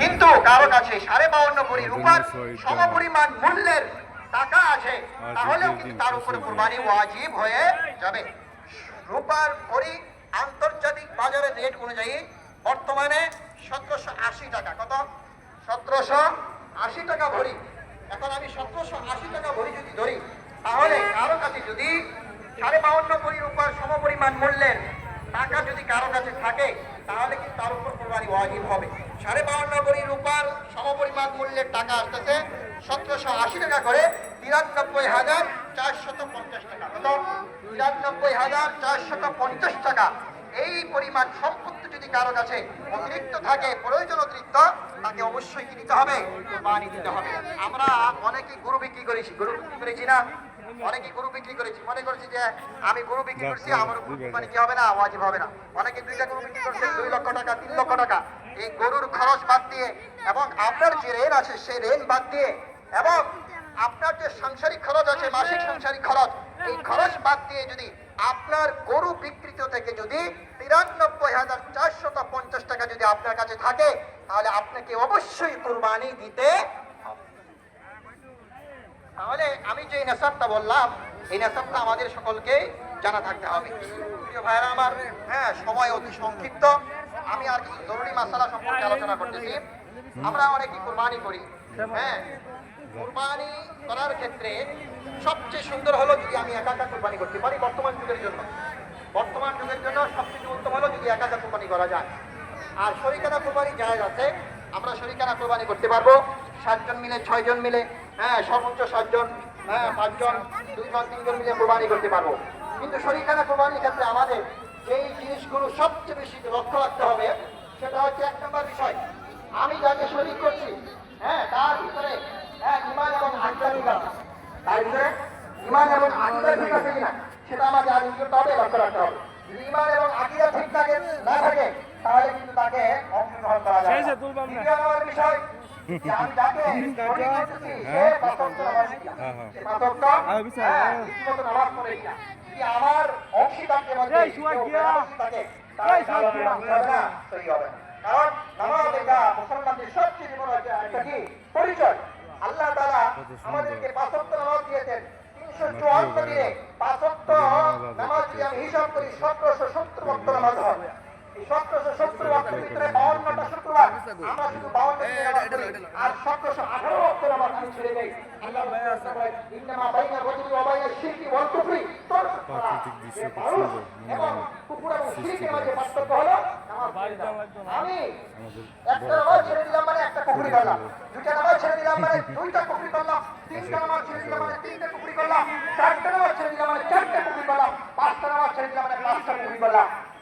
কিন্তু কারও কাছে সাড়ে বাউন্ন কোটি রূপার সমপরিমাণ মূল্যের টাকা আছে তাহলেও কিন্তু তার উপরে কোরবানি ওয়াজিব হয়ে যাবে। রূপার ভরি আন্তর্জাতিক বাজারের রেট অনুযায়ী বর্তমানে সতেরোশো আশি টাকা। কত? সতেরোশো আশি টাকা ভরি। এখন আমি সতেরোশো আশি টাকা ভরি যদি ধরি তাহলে কারও কাছে যদি সাড়ে বাউন্ন কোটি রূপার সমপরিমাণ মূল্যের টাকা যদি কারও কাছে থাকে তাহলে কিন্তু তার উপর কোরবানি ওয়াজিব হবে? সাড়ে বাউন্ন কোটি রূপার সমপরিমাণ মূল্যের টাকা আসতেছে, সতেরোশো আশি টাকা করে তিরানব্বই হাজার চারশত পঞ্চাশ টাকা। কত? তিরানব্বই হাজার টাকা। এই পরিমাণ সম্পত্তি যদি কারও কাছে অতিরিক্ত থাকে, প্রয়োজন অতিরিক্ত, তাকে অবশ্যই কি দিতে হবে? কোরবানি দিতে হবে। আমরা অনেকেই গরু বিক্রি করেছি। গরু বিক্রি করেছি না? অনেকে গরু বিক্রি করেছি মনে করছি যে আমি গরু বিক্রি করছি আমার মানে কি হবে না ওয়াজিব হবে না। অনেকে দুইটা গরু বিক্রি করছে দুই লক্ষ টাকা তিন লক্ষ টাকা। এই গরুর খরচ বাদ দিয়ে এবং আপনার যে ঋণ আছে সেই ঋণ বাদ দিয়ে এবং আপনার যে সাংসারিক খরচ আছে মাসিক সাংসারিক খরচ এই খরচ বাদ দিয়ে যদি আপনার গরু বিকৃত থেকে যদি তিরানব্বই হাজার চারশত পঞ্চাশ টাকা যদি আপনার কাছে থাকে তাহলে আপনাকে অবশ্যই কোরবানি দিতে হবে। তাহলে আমি যে নেশাবটা বললাম, এই নেশাবটা আমাদের সকলকে জানা থাকতে হবে। প্রিয় ভাইরা আমার হ্যাঁ সময় অতি সংক্ষিপ্ত। আমি আর কিছু জরুরি মাসালা সম্পর্কে আলোচনা করতেছি। আমরা অনেকে কোরবানি করি হ্যাঁ। কোরবানি করার ক্ষেত্রে সবচেয়ে সুন্দর হলো যদি আমি একা একা কোরবানি করতে পারি বর্তমান যুগের জন্য। বর্তমান যুগের জন্য সবচেয়ে উত্তম হলো যদি একা একা কোরবানি করা যায়। আর শরিকানা কোরবানি জায়েজ আছে। আমরা শরিকানা কোরবানি করতে পারব। সাতজন মিলে, ছয়জন মিলে। হ্যাঁ সর্বোচ্চ সাতজন হ্যাঁ পাঁচজন দুইজন তিনজন মিলে কোরবানি করতে পারব। কিন্তু শরিকানা কোরবানির ক্ষেত্রে আমাদের যেই জিনিসগুলো সবচেয়ে বেশি লক্ষ্য রাখতে হবে সেটা হচ্ছে এক নম্বর বিষয়। আমি যাকে শরিক করছি হ্যাঁ তার ভিতরে হ্যাঁ ইমান এবং ঠিক আছে। তার ভিতরে ইমান এবং আকিদা ঠিক আছে কিনা সেটা আমাকে আগে করতে হবে লক্ষ্য রাখতে হবে। ইমান এবং আকিদা ঠিক থাকে না থাকে তাহলে কিন্তু তাকে অংশগ্রহণ করা যায়। দ্বিতীয় নম্বর বিষয় তার পরিচয় আল্লাহ তাআলা আমাদেরকে পাঁচ ওয়াক্ত নামাজ তিনশো চুয়ান্ন দিনে পাঁচ ওয়াক্ত নামাজ যদি আমি হিসাব করি সতেরোশো সত্তর ওয়াক্ত নামাজ সতেরোশো সত্তর ওয়াক্তের ভিতরে বাউন্নটা আমরা শুধু বাউন্ন নামাজ আর সতেরোশো আঠারো ওয়াক্ত নামাজ আমি ছেড়ে দেই আল্লাহ বলেন, বাইনা রাজুলি ওয়া শিরকি ওয়াল কুফরি প্রাকৃতিক দৃশ্য খুব এবং মনোরম। এবং শিরকের মাঝে পার্থক্য হলো নামাজ পড়ে যাওয়া। আমি একটা নামাজ ছেড়ে দিলাম মানে একটা কুফরি করলাম দুইটা নামাজ ছেড়ে দিলাম মানে দুইটা কুফরি করলাম তিনটা নামাজ ছেড়ে দিলাম মানে তিনটা কুফরি করলাম চারটা নামাজ ছেড়ে দিলাম মানে চারটা কুফরি করলাম পাঁচটা নামাজ ছেড়ে দিলাম মানে পাঁচটা কুফরি করলাম